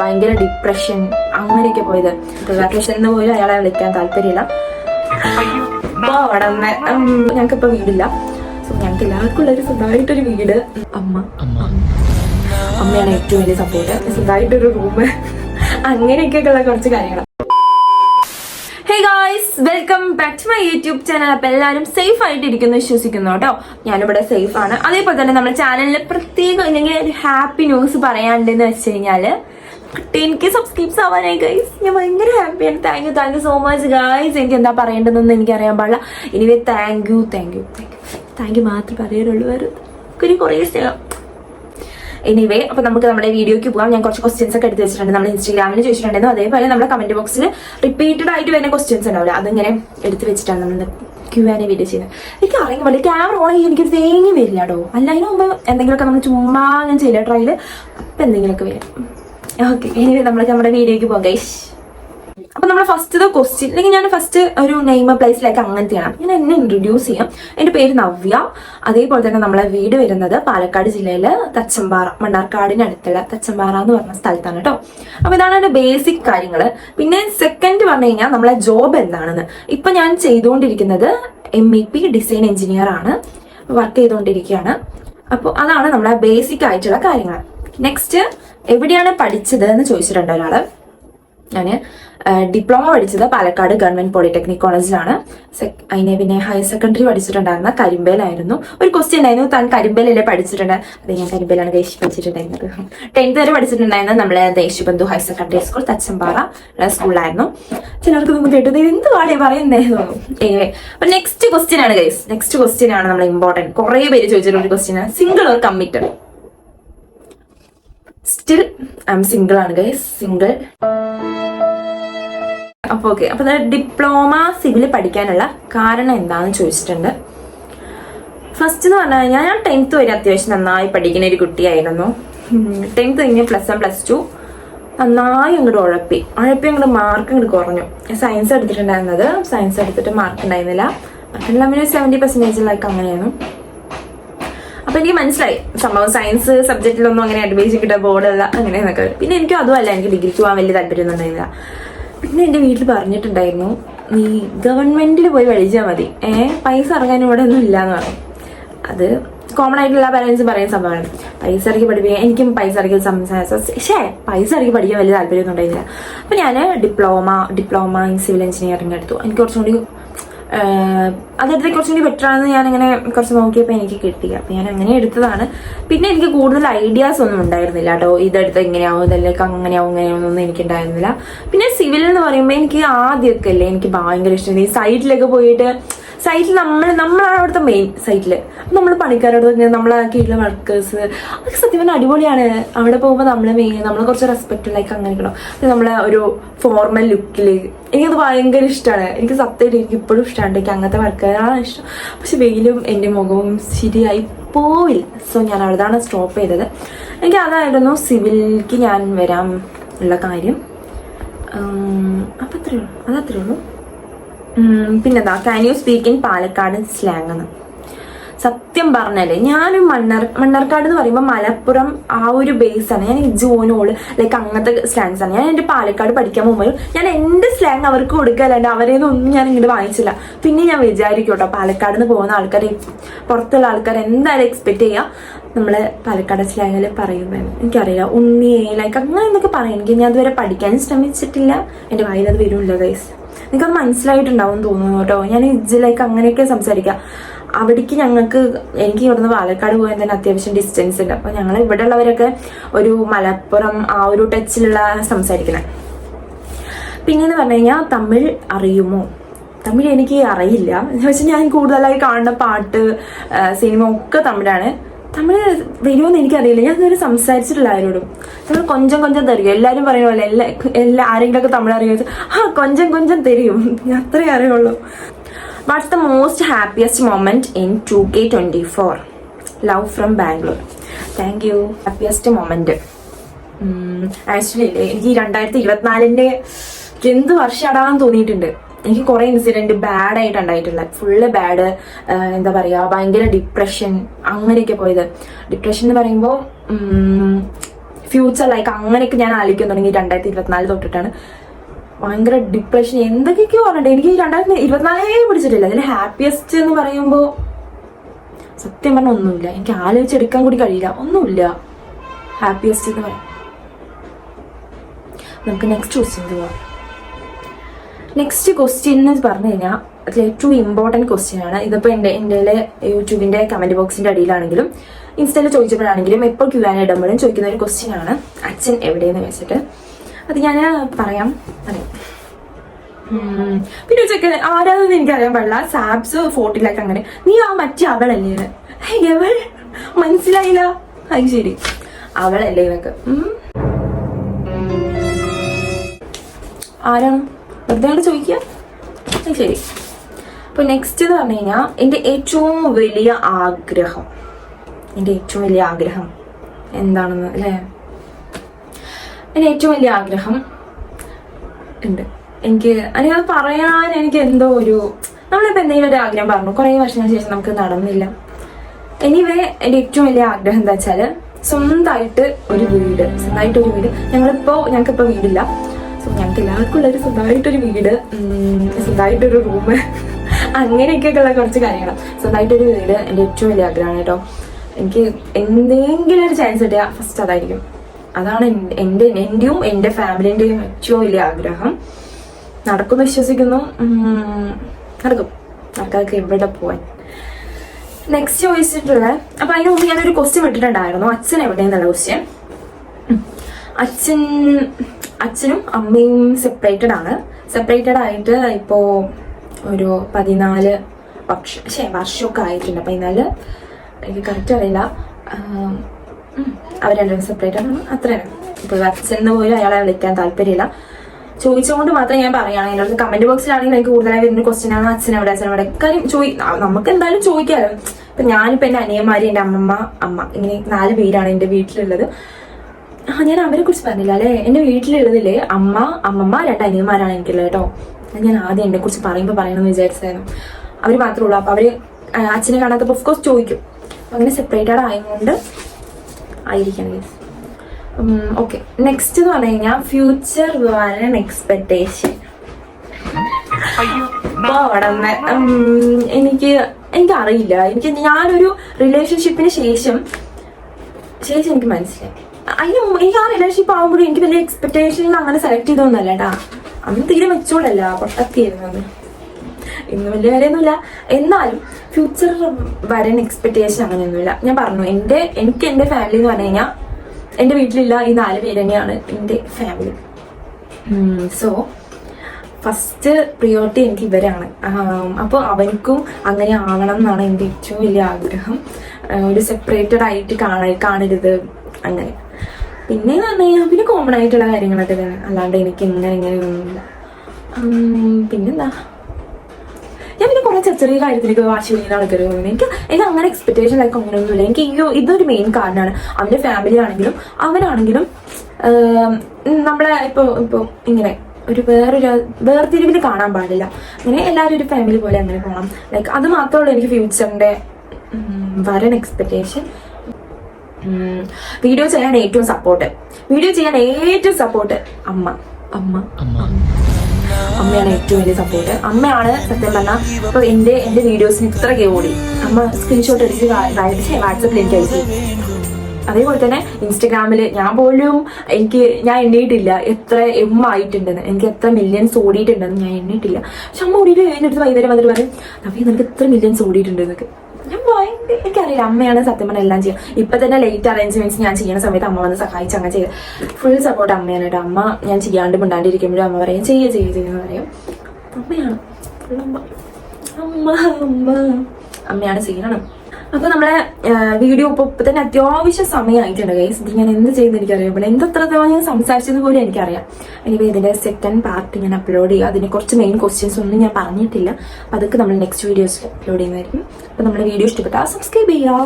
ഭയങ്കര ഡിപ്രഷൻ അങ്ങനെയൊക്കെ പോയത്. വെക്കേഷൻ എന്ന് പോലും അയാളെ വിളിക്കാൻ താല്പര്യമില്ല. അപ്പൊ അവിടെ ഞങ്ങൾക്ക് ഇപ്പൊ വീടില്ല. സോ ഞങ്ങൾക്ക് എല്ലാവർക്കും ഉള്ളൊരു സ്വന്തമായിട്ടൊരു വീട്. അമ്മ. അമ്മ. അമ്മയാണ് ഏറ്റവും വലിയ സപ്പോർട്ട് സ്വന്തമായിട്ടൊരു റൂം അങ്ങനെയൊക്കെയുള്ള ഉള്ള കുറച്ച് കാര്യങ്ങൾ hey guys welcome back to my YouTube channel അപ്പൊ എല്ലാവരും സേഫ് ആയിട്ട് ഇരിക്കുന്നു വിശ്വസിക്കുന്നു കേട്ടോ. ഞാനിവിടെ സേഫ് ആണ്. അതേപോലെ തന്നെ നമ്മുടെ ചാനലിൽ പ്രത്യേകം ഇല്ലെങ്കിൽ ഒരു ഹാപ്പി ന്യൂസ് പറയാണ്ടെന്ന് വെച്ച് ടെൻ സബ്സ്ക്രൈബ്സ് ആവാനായി ഗൈസ് ഞാൻ ഭയങ്കര ഹാപ്പിയാണ് thank you thank you so much guys എനിക്ക് എന്താ പറയേണ്ടതെന്ന് എനിക്കറിയാൻ പാടില്ല. Anyway thank you thank you thank you thank you മാത്രമേ പറയാനുള്ളൂ വരും പിന്നെ കുറേ സ്നേഹം എനിവേ അപ്പൊ നമുക്ക് നമ്മുടെ വീഡിയോക്ക് പോകാം. ഞാൻ കുറച്ച് ക്വസ്റ്റ്യൻസ് ഒക്കെ എടുത്ത് വെച്ചിട്ടുണ്ട്. നമ്മൾ ഇൻസ്റ്റാഗ്രാമിൽ ചോദിച്ചിട്ടുണ്ടായിരുന്നു. അതേപോലെ നമ്മുടെ കമന്റ് ബോക്സിൽ റിപ്പീറ്റഡ് ആയിട്ട് വരുന്ന ക്വസ്റ്റ്യൻസ് ഉണ്ടാവില്ല. അതിങ്ങനെ എടുത്ത് വെച്ചിട്ടാണ് നമ്മൾ ക്യൂ ആൻഡ് വീഡിയോ ചെയ്യുന്നത്. എനിക്ക് അറിയാൻ പറ്റില്ല ക്യാമറ ഓൺ ചെയ്യാൻ എനിക്ക് തേങ്ങി വരില്ല കേട്ടോ അല്ല അതിന് മുമ്പ് എന്തെങ്കിലുമൊക്കെ നമ്മൾ ചുമ്മാ ഞാൻ ചെയ്യില്ല. ട്രയൽ അപ്പൊ എന്തെങ്കിലുമൊക്കെ വരും. ഓക്കെ ഇനി നമ്മൾ നമ്മുടെ വീഡിയോക്ക് പോകാം അപ്പൊ നമ്മൾ ഫസ്റ്റ് ക്വസ്റ്റ്യൻ അല്ലെങ്കിൽ ഞാൻ ഫസ്റ്റ് ഒരു നെയ്മ പ്ലേസിലേക്ക് അങ്ങനത്തെ ആണ് ഞാൻ എന്നെ ഇൻട്രൊഡ്യൂസ് ചെയ്യാം. എന്റെ പേര് നവ്യ. അതേപോലെ തന്നെ നമ്മളെ വീട് വരുന്നത് പാലക്കാട് ജില്ലയിലെ തച്ചമ്പാറ മണ്ണാർക്കാടിന് അടുത്തുള്ള തച്ചമ്പാറ എന്ന് പറഞ്ഞ സ്ഥലത്താണ് കേട്ടോ അപ്പൊ ഇതാണ് എന്റെ ബേസിക് കാര്യങ്ങൾ പിന്നെ സെക്കൻഡ് പറഞ്ഞു കഴിഞ്ഞാൽ നമ്മളെ ജോബ് എന്താണെന്ന്. ഇപ്പൊ ഞാൻ ചെയ്തുകൊണ്ടിരിക്കുന്നത് M E P design engineer ആണ്. വർക്ക് ചെയ്തുകൊണ്ടിരിക്കുകയാണ്. അപ്പോൾ അതാണ് നമ്മളെ ബേസിക് ആയിട്ടുള്ള കാര്യങ്ങൾ നെക്സ്റ്റ് എവിടെയാണ് പഠിച്ചത് എന്ന് ചോദിച്ചിട്ടുണ്ട് ഒരാൾ. ഞാൻ ഡിപ്ലോമ പഠിച്ചത് പാലക്കാട് ഗവൺമെന്റ് പോളിടെക്നിക് കോളേജിലാണ്. അതിനെ പിന്നെ ഹയർ സെക്കൻഡറി പഠിച്ചിട്ടുണ്ടായിരുന്ന കരിമ്പേലായിരുന്നു. ഒരു ക്വസ്റ്റ്യൻ ഉണ്ടായിരുന്നു താൻ കരിമ്പേലല്ലേ പഠിച്ചിട്ടുണ്ട്? അതെ ഞാൻ കരിമ്പേലാണ് ദേശി പഠിച്ചിട്ടുണ്ടായിരുന്നത്. ടെൻത്ത് വരെ പഠിച്ചിട്ടുണ്ടായിരുന്നത് നമ്മളെ Deshabandhu higher secondary school Thachampara സ്കൂളിലായിരുന്നു. ചിലർക്ക് നമുക്ക് കേട്ടത് എന്ത് പാടേ പറയുന്നേ? തോന്നുന്നു നെക്സ്റ്റ് ക്വസ്റ്റ്യൻ ആണ് ഗൈസ് നെക്സ്റ്റ് ക്വസ്റ്റ്യൻ ആണ് നമ്മൾ ഇമ്പോർട്ടന്റ് കുറെ പേര് ചോദിച്ചിട്ടുള്ള ഒരു question single or committed still I'm single ആണ് ഗൈസ് സിംഗിൾ അപ്പൊ ഓക്കെ അപ്പൊ ഡിപ്ലോമ സിവിൽ പഠിക്കാനുള്ള കാരണം എന്താണെന്ന് ചോദിച്ചിട്ടുണ്ട്. ഫസ്റ്റ് എന്ന് പറഞ്ഞു കഴിഞ്ഞാൽ ഞാൻ ടെൻത്ത് വരെ അത്യാവശ്യം നന്നായി പഠിക്കുന്ന ഒരു കുട്ടിയായിരുന്നു. ടെൻത്ത് കഴിഞ്ഞ് പ്ലസ് വൺ പ്ലസ് ടു നന്നായി അങ്ങോട്ട് ഉഴപ്പി. ഉഴപ്പി അങ്ങോട്ട് മാർക്ക് അങ്ങോട്ട് കുറഞ്ഞു. സയൻസ് എടുത്തിട്ടുണ്ടായിരുന്നത്. സയൻസ് എടുത്തിട്ട് മാർക്ക് ഉണ്ടായിരുന്നില്ല മാർക്ക് ഉണ്ടാകുമ്പോൾ സെവന്റി പെർസെന്റേജിലൊക്കെ അങ്ങനെയാണ്. അപ്പൊ എനിക്ക് മനസ്സിലായി. സംഭവം സയൻസ് സബ്ജക്റ്റിലൊന്നും അങ്ങനെ അഡ്വൈസ് കിട്ടുക ബോർഡല്ല അങ്ങനെ എന്നൊക്കെ പിന്നെ എനിക്കും അതുമല്ല എനിക്ക് ഡിഗ്രിക്ക് പോകാൻ വലിയ താല്പര്യമൊന്നും ഉണ്ടായിരുന്നില്ല. പിന്നെ എന്റെ വീട്ടിൽ പറഞ്ഞിട്ടുണ്ടായിരുന്നു നീ ഗവൺമെന്റിൽ പോയി പഠിച്ചാൽ മതി. ഏ പൈസ ഇറങ്ങാൻ ഇവിടെ ഒന്നും ഇല്ല എന്ന് അത് കോമൺ ആയിട്ടുള്ള പാരൻസ് പറയുന്ന സംഭവമാണ്. പൈസ ഇറക്കി പഠിപ്പിക്കാൻ എനിക്കും പൈസ ഇറക്കി പക്ഷേ പൈസ ഇറക്കി പഠിക്കാൻ വലിയ താല്പര്യമൊന്നും ഉണ്ടായിരുന്നില്ല. അപ്പൊ ഞാൻ diploma diploma in civil engineering എടുത്തു. എനിക്ക് കുറച്ചും കൂടി അതെടുത്ത് കുറച്ചും കൂടി ബെറ്റർ ആണെന്ന് ഞാൻ ഇങ്ങനെ കുറച്ച് നോക്കിയപ്പോൾ എനിക്ക് കിട്ടി. അപ്പം ഞാൻ അങ്ങനെ എടുത്തതാണ്. പിന്നെ എനിക്ക് കൂടുതൽ ഐഡിയാസ് ഒന്നും ഉണ്ടായിരുന്നില്ല കേട്ടോ. ഇതെടുത്ത് എങ്ങനെയാവും ഇതല്ലെങ്കിൽ അങ്ങനെയാവും ഇങ്ങനെയാവുന്നൊന്നും എനിക്ക് ഉണ്ടായിരുന്നില്ല പിന്നെ സിവിൽ എന്ന് പറയുമ്പോൾ എനിക്ക് ആദ്യമൊക്കെ അല്ലേ എനിക്ക് ഭയങ്കര ഇഷ്ടം. ഈ സൈറ്റിലൊക്കെ പോയിട്ട് സൈറ്റിൽ നമ്മൾ നമ്മളാണ് അവിടുത്തെ മെയിൻ സൈറ്റിൽ നമ്മൾ പണിക്കാരോട് നമ്മളെ കീഴിലെ വർക്കേഴ്സ് അതൊക്കെ സത്യം പറഞ്ഞാൽ അടിപൊളിയാണ്. അവിടെ പോകുമ്പോൾ നമ്മൾ മെയിൻ നമ്മൾ കുറച്ച് റെസ്പെക്ട് ലൈക്ക് അങ്ങനെ കിട്ടണം നമ്മളെ ഒരു ഫോർമൽ ലുക്കിൽ എനിക്കത് ഭയങ്കര ഇഷ്ടമാണ് എനിക്ക് സത്യമായിട്ട് എനിക്ക് ഇപ്പോഴും ഇഷ്ടമാണ് എനിക്ക് അങ്ങനത്തെ വർക്കുകാരാണ് ഇഷ്ടം. പക്ഷെ വെയിലും എന്റെ മുഖവും ശരിയായി പോവില്ല. സോ ഞാൻ അവിടെതാണ് സ്റ്റോപ്പ് ചെയ്തത്. എനിക്ക് അതായിരുന്നു സിവിലിക്ക് ഞാൻ വരാൻ ഉള്ള കാര്യം. അപ്പം അത്രേ ഉള്ളൂ. അതത്രേ ഉള്ളൂ. പിന്നെന്താ? Can you speak in Palakkad slang എന്ന്? സത്യം പറഞ്ഞാൽ ഞാനൊരു മണ്ണർ മണ്ണാർക്കാട് എന്ന് പറയുമ്പോൾ മലപ്പുറം ആ ഒരു ബേസ് ആണ്. ഞാൻ ജോനോൾ ലൈക്ക് അങ്ങനത്തെ സ്ലാങ്സ് ആണ്. ഞാൻ എന്റെ പാലക്കാട് പഠിക്കാൻ പോകുമ്പോൾ ഞാൻ എന്റെ സ്ലാങ് അവർക്ക് കൊടുക്കല്ലാണ്ട് അവരെ ഒന്നും ഞാൻ ഇങ്ങോട്ട് വാങ്ങിച്ചില്ല. പിന്നെ ഞാൻ വിചാരിക്കും കേട്ടോ പാലക്കാട് നിന്ന് പോകുന്ന ആൾക്കാർ പുറത്തുള്ള ആൾക്കാർ എന്തായാലും എക്സ്പെക്ട് ചെയ്യുക നമ്മൾ പാലക്കാട് സ്ലാങ്ങിൽ പറയുമ്പോൾ എനിക്കറിയില്ല ഉണ്ണിയെ ലൈക്ക് അങ്ങനെ എന്നൊക്കെ പറയാൻ എനിക്ക് ഞാൻ അതുവരെ പഠിക്കാനും ശ്രമിച്ചിട്ടില്ല. എന്റെ വായിൽ അത് വരുമില്ല ഗൈസ് നിങ്ങൾക്കത് മനസ്സിലായിട്ടുണ്ടാവും തോന്നുന്നു കേട്ടോ. ഞാൻ ഇജിലേക്ക് അങ്ങനെയൊക്കെ സംസാരിക്കാം. അവിടേക്ക് ഞങ്ങൾക്ക് എനിക്ക് ഇവിടുന്ന് പാലക്കാട് പോയാൽ തന്നെ അത്യാവശ്യം ഡിസ്റ്റൻസ് ഉണ്ട്. അപ്പൊ ഞങ്ങൾ ഇവിടെ ഉള്ളവരൊക്കെ ഒരു മലപ്പുറം ആ ഒരു ടച്ചിലുള്ള സംസാരിക്കുന്നത്. പിന്നെന്ന് പറഞ്ഞു കഴിഞ്ഞാൽ തമിഴ് അറിയുമോ? തമിഴ് എനിക്ക് അറിയില്ല. എന്ന് വെച്ചാൽ ഞാൻ കൂടുതലായി കാണുന്ന പാട്ട് സിനിമ ഒക്കെ തമിഴാണ്. തമിഴ് വരുമെന്ന് എനിക്കറിയില്ല. ഞാൻ ഇതുവരെ സംസാരിച്ചിട്ടില്ല ആരോടും. തമിഴ് കൊഞ്ചം കൊഞ്ചം തരും എല്ലാവരും പറയുന്ന പോലെ എല്ലാ എല്ലാ ആരെങ്കിലുമൊക്കെ തമിഴ് അറിയുമോ ആ കൊഞ്ചം കൊഞ്ചം തരും. ഞാൻ അത്രേ അറിയുള്ളൂ. What's the most happiest moment in two K twenty four love from Bangalore thank you happiest moment actually എനിക്ക് ഈ രണ്ടായിരത്തി ഇരുപത്തിനാലിന്റെ എന്ത് വർഷം അടാന്ന് തോന്നിയിട്ടുണ്ട്. എനിക്ക് കുറെ ഇൻസിഡന്റ് ബാഡ് ആയിട്ട് ഉണ്ടായിട്ടുള്ള ഫുള്ള് ബാഡ് എന്താ പറയാ ഭയങ്കര ഡിപ്രഷൻ അങ്ങനെയൊക്കെ പോയത്. ഡിപ്രഷൻ എന്ന് പറയുമ്പോൾ ഫ്യൂച്ചർ ലൈക്ക് അങ്ങനെയൊക്കെ ഞാൻ ആലോചിക്കാൻ തുടങ്ങി രണ്ടായിരത്തി ഇരുപത്തിനാല് തൊട്ടിട്ടാണ്. ഭയങ്കര ഡിപ്രഷൻ എന്തൊക്കെയൊക്കെയോ പറഞ്ഞിട്ട് എനിക്ക് രണ്ടായിരത്തി ഇരുപത്തിനാലേ പിടിച്ചിട്ടില്ല. അതിൽ ഹാപ്പിയസ്റ്റ് എന്ന് പറയുമ്പോൾ സത്യം പറഞ്ഞാൽ ഒന്നുമില്ല. എനിക്ക് ആലോചിച്ചെടുക്കാൻ കൂടി കഴിയില്ല. ഒന്നുമില്ല. ഹാപ്പിയസ്റ്റ് എന്ന് പറയാം നമുക്ക് നെക്സ്റ്റ് ക്വസ്റ്റ്യൻ പോവാം. നെക്സ്റ്റ് ക്വസ്റ്റ്യൻ എന്ന് പറഞ്ഞു കഴിഞ്ഞാൽ അതിൽ ഏറ്റവും ഇമ്പോർട്ടന്റ് ക്വസ്റ്റ്യൻ ആണ്. ഇതിപ്പോൾ എന്റെ എന്റെ യൂട്യൂബിന്റെ കമന്റ് ബോക്സിന്റെ അടിയിലാണെങ്കിലും ഇൻസ്റ്റയിൽ ചോദിച്ചപ്പോഴാണെങ്കിലും എപ്പോൾ ക്യൂ ആൻ ഇടുമ്പോഴും ചോദിക്കുന്ന ഒരു ക്വസ്റ്റ്യൻ ആണ്. അച്ഛൻ എവിടെയെന്ന് വെച്ചിട്ട് അത് ഞാൻ പറയാം. പറയാം. പിന്നെ ചെക്ക് ആരാതെന്ന് എനിക്കറിയാൻ പാടില്ല. സാബ്സ് ഫോർട്ടിലൊക്കെ അങ്ങനെ. നീ ആ മറ്റേ അവളല്ലേ അവൾ മനസ്സിലായില്ല. അത് ശരി. അവളല്ലേ ഇവക്ക്. ആരാണ്? വെറുതെ ചോദിക്കുക ശരി. അപ്പൊ നെക്സ്റ്റ് എന്ന് പറഞ്ഞു കഴിഞ്ഞാൽ എന്റെ ഏറ്റവും വലിയ ആഗ്രഹം എന്റെ ഏറ്റവും വലിയ ആഗ്രഹം എന്താണെന്ന് അല്ലേ? എന്റെ ഏറ്റവും വലിയ ആഗ്രഹം ഉണ്ട്. എനിക്ക് എനിക്കത് പറയാൻ എനിക്ക് എന്തോ ഒരു നമ്മളിപ്പോൾ എന്തെങ്കിലും ഒരു ആഗ്രഹം പറഞ്ഞു കുറേ വർഷങ്ങൾക്ക് ശേഷം നമുക്ക് നടന്നില്ല. എനിവേ എന്റെ ഏറ്റവും വലിയ ആഗ്രഹം എന്താ വെച്ചാൽ സ്വന്തമായിട്ട് ഒരു വീട് സ്വന്തമായിട്ട് ഒരു വീട്. ഞങ്ങളിപ്പോൾ ഞങ്ങൾക്കിപ്പോൾ വീടില്ല. സോ ഞങ്ങൾക്ക് എല്ലാവർക്കും ഉള്ളൊരു സ്വന്തമായിട്ടൊരു വീട് സ്വന്തമായിട്ടൊരു റൂം അങ്ങനെയൊക്കെയുള്ള കുറച്ച് കാര്യങ്ങൾ സ്വന്തമായിട്ടൊരു വീട് എന്റെ ഏറ്റവും വലിയ ആഗ്രഹമാണ് കേട്ടോ. എനിക്ക് എന്തെങ്കിലും ഒരു ചാൻസ് കിട്ടിയാൽ ഫസ്റ്റ് അതായിരിക്കും. അതാണ് എന്റെ- എന്റെ എന്റെയും എന്റെ ഫാമിലിന്റെയും ഏറ്റവും വലിയ ആഗ്രഹം. നടക്കുമെന്ന് വിശ്വസിക്കുന്നു. നടക്കും. നടക്കാൻ എവിടെ പോവാൻ? നെക്സ്റ്റ് ചോദിച്ചിട്ടുള്ള അപ്പൊ അതിന് മുമ്പ് ഞാനൊരു ക്വസ്റ്റ്യൻ വിട്ടിട്ടുണ്ടായിരുന്നു അച്ഛൻ എവിടെയെന്നുള്ള ക്വസ്റ്റ്യൻ അച്ഛൻ അച്ഛനും അമ്മയും സെപ്പറേറ്റഡ് ആണ്. സെപ്പറേറ്റഡ് ആയിട്ട് ഇപ്പോ ഒരു പതിനാല് വർഷം വർഷമൊക്കെ ആയിട്ടുണ്ട്. പതിനാല് എനിക്ക് കറക്റ്റ് അറിയില്ല. അവർ രണ്ടും സെപ്പറേറ്റഡ് ആണ്. അത്രയാണ്. ഇപ്പോൾ അച്ഛൻ എന്ന് പോലും അയാളെ വിളിക്കാൻ താല്പര്യമില്ല. ചോദിച്ചുകൊണ്ട് മാത്രം ഞാൻ പറയുകയാണെങ്കിൽ അടുത്ത് കമന്റ് ബോക്സിലാണെങ്കിൽ എനിക്ക് കൂടുതലായി വരുന്ന ക്വസ്റ്റ്യൻ ആണ്. അച്ഛൻ എവിടെ കാര്യം ചോദി നമുക്ക് എന്തായാലും ചോദിക്കാമല്ലോ ഇപ്പൊ ഞാനിപ്പോ എന്റെ അനിയന്മാര് എന്റെ അമ്മമ്മ അമ്മ ഇങ്ങനെ നാല് പേരാണ് എന്റെ വീട്ടിലുള്ളത്. ആ ഞാൻ അവരെ കുറിച്ച് പറഞ്ഞില്ല അല്ലെ? എന്റെ വീട്ടിലുള്ളതിൽ അമ്മ അമ്മമ്മ രണ്ട് അനിയന്മാരാണ് എനിക്കുള്ളത് കേട്ടോ. ഞാൻ ആദ്യം എന്നെ കുറിച്ച് പറയുമ്പോൾ പറയണമെന്ന് വിചാരിച്ചായിരുന്നു. അവർ മാത്രമേ ഉള്ളൂ. അപ്പൊ അവർ അച്ഛനെ കാണാത്തപ്പോൾ ഓഫ് കോഴ്സ് ചോദിക്കും. അങ്ങനെ സെപ്പറേറ്റഡ് ആയതുകൊണ്ട് ആയിരിക്കണം ഓക്കെ നെക്സ്റ്റ് എന്ന് പറഞ്ഞു കഴിഞ്ഞാൽ ഫ്യൂച്ചർ വരൻ എക്സ്പെക്ടേഷൻ എനിക്ക് എനിക്ക് അറിയില്ല എനിക്ക് ഞാനൊരു റിലേഷൻഷിപ്പിന് ശേഷം ശേഷം എനിക്ക് മനസ്സിലായി. അതിന് മുമ്പ് എനിക്ക് ആ റിലേഷൻഷിപ്പ് ആകുമ്പോഴും എനിക്ക് വലിയ എക്സ്പെക്ടേഷനിൽ അങ്ങനെ സെലക്ട് ചെയ്തൊന്നുമല്ല കേട്ടാ. അന്ന് തീരെ മെച്ചൂടല്ല അത്. ഇന്ന് വലിയ കാര്യമൊന്നുമില്ല. എന്നാലും ഫ്യൂച്ചർ വരാൻ എക്സ്പെക്ടേഷൻ അങ്ങനെയൊന്നുമില്ല. ഞാൻ പറഞ്ഞു എന്റെ എനിക്ക് എന്റെ ഫാമിലി എന്ന് പറഞ്ഞു കഴിഞ്ഞാൽ എന്റെ വീട്ടിലില്ല ഈ നാല് പേര് തന്നെയാണ് എന്റെ ഫാമിലി സോ ഫസ്റ്റ് പ്രിയോറിറ്റി എനിക്ക് ഇവരാണ്. അപ്പോൾ അവനിക്കും അങ്ങനെ ആവണം എന്നാണ് എന്റെ ഏറ്റവും വലിയ ആഗ്രഹം. ഒരു സെപ്പറേറ്റഡ് ആയിട്ട് കാണ കാണരുത്. അങ്ങനെ. പിന്നെ എന്ന് പറഞ്ഞു കഴിഞ്ഞാൽ പിന്നെ കോമൺ ആയിട്ടുള്ള കാര്യങ്ങളൊക്കെ തന്നെ അല്ലാണ്ട് എനിക്ക് ഇങ്ങനെ ഇങ്ങനെ ഒന്നുമില്ല. പിന്നെന്താ? ഞാൻ പിന്നെ കുറെ ചെറിയ ചെറിയ കാര്യത്തിലേക്ക് വാശി പിടിക്കുന്ന ആൾക്കാർ തോന്നുന്നു എനിക്ക് എനിക്ക് അങ്ങനെ എക്സ്പെക്ടേഷൻ ലൈക്ക് അങ്ങനെയൊന്നുമില്ല എനിക്ക് ഈ ഇതൊരു മെയിൻ കാരണമാണ്. അവന്റെ ഫാമിലി ആണെങ്കിലും അവനാണെങ്കിലും നമ്മളെ ഇപ്പൊ ഇപ്പൊ ഇങ്ങനെ ഒരു വേറൊരു വേർതിരിവിൽ കാണാൻ പാടില്ല. അങ്ങനെ എല്ലാവരും ഒരു ഫാമിലി പോലെ അങ്ങനെ പോകണം ലൈക്ക് അത് മാത്രമേ ഉള്ളൂ എനിക്ക് ഫ്യൂച്ചറിന്റെ വരൻ എക്സ്പെക്ടേഷൻ വീഡിയോ ചെയ്യാൻ ഏറ്റവും സപ്പോർട്ട് വീഡിയോ ചെയ്യാൻ ഏറ്റവും സപ്പോർട്ട് അമ്മ. അമ്മ. അമ്മയാണ് ഏറ്റവും വലിയ സപ്പോർട്ട് അമ്മയാണ് സത്യം പറഞ്ഞാൽ ഇപ്പൊ എന്റെ എന്റെ വീഡിയോസിന് ഇത്ര ഓടി അമ്മ സ്ക്രീൻഷോട്ട് എടുത്ത് വാട്സപ്പിൽ എനിക്ക് അയച്ചു. അതേപോലെ തന്നെ ഇൻസ്റ്റഗ്രാമിൽ ഞാൻ പോലും എനിക്ക് ഞാൻ എണ്ണിയിട്ടില്ല എത്ര എം ആയിട്ടുണ്ടെന്ന്. എനിക്ക് എത്ര മില്യൺസ് ഓടിയിട്ടുണ്ടെന്ന് ഞാൻ എണ്ണിയിട്ടില്ല പക്ഷെ അമ്മ ഓടിയിട്ട് കഴിഞ്ഞിട്ട് വൈകുന്നേരം വന്നിട്ട് പറയും നവീ നിനക്ക് എത്ര മില്യൺസ് ഓടിയിട്ടുണ്ട് എന്നൊക്കെ. ഞാൻ ഭയങ്കര എനിക്കറിയില്ല അമ്മയാണ് സത്യം പറഞ്ഞാൽ എല്ലാം ചെയ്യുക ഇപ്പൊ തന്നെ ലേറ്റ് അറേഞ്ച്മെന്റ്സ് ഞാൻ ചെയ്യുന്ന സമയത്ത് അമ്മ വന്ന് സഹായിച്ച് അങ്ങനെ ചെയ്ത്. ഫുൾ സപ്പോർട്ട് അമ്മയാണ് കേട്ടോ അമ്മ ഞാൻ ചെയ്യാണ്ട് മിണ്ടാണ്ടിരിക്കുമ്പോഴും അമ്മ പറയും ചെയ്യ ചെയ്യ ചെയ്യുന്ന പറയും. അമ്മയാണ്. അമ്മ അമ്മ അമ്മ. അമ്മയാണ് ചെയ്യണം അപ്പൊ നമ്മളെ വീഡിയോ ഇപ്പൊ ഇപ്പൊ തന്നെ അത്യാവശ്യം സമയമായിട്ടുണ്ട് ഗൈസ് ഇത് ഞാൻ എന്ത് ചെയ്യുന്ന എനിക്കറിയാം ഇവിടെ എന്തത്ര തവണ ഞാൻ സംസാരിച്ചത് പോലും എനിക്കറിയാം. എനിവേ ഇതിന്റെ സെക്കൻഡ് പാർട്ട് ഞാൻ അപ്ലോഡ് ചെയ്യുക അതിനെ കുറച്ച് മെയിൻ ക്വസ്റ്റ്യൻസ് ഒന്നും ഞാൻ പറഞ്ഞിട്ടില്ല. അതൊക്കെ നമ്മൾ നെക്സ്റ്റ് വീഡിയോസിൽ അപ്ലോഡ് ചെയ്യുന്നതായിരിക്കും. അപ്പൊ നമ്മുടെ വീഡിയോ ഇഷ്ടപ്പെട്ടാൽ സബ്സ്ക്രൈബ് ചെയ്യാം.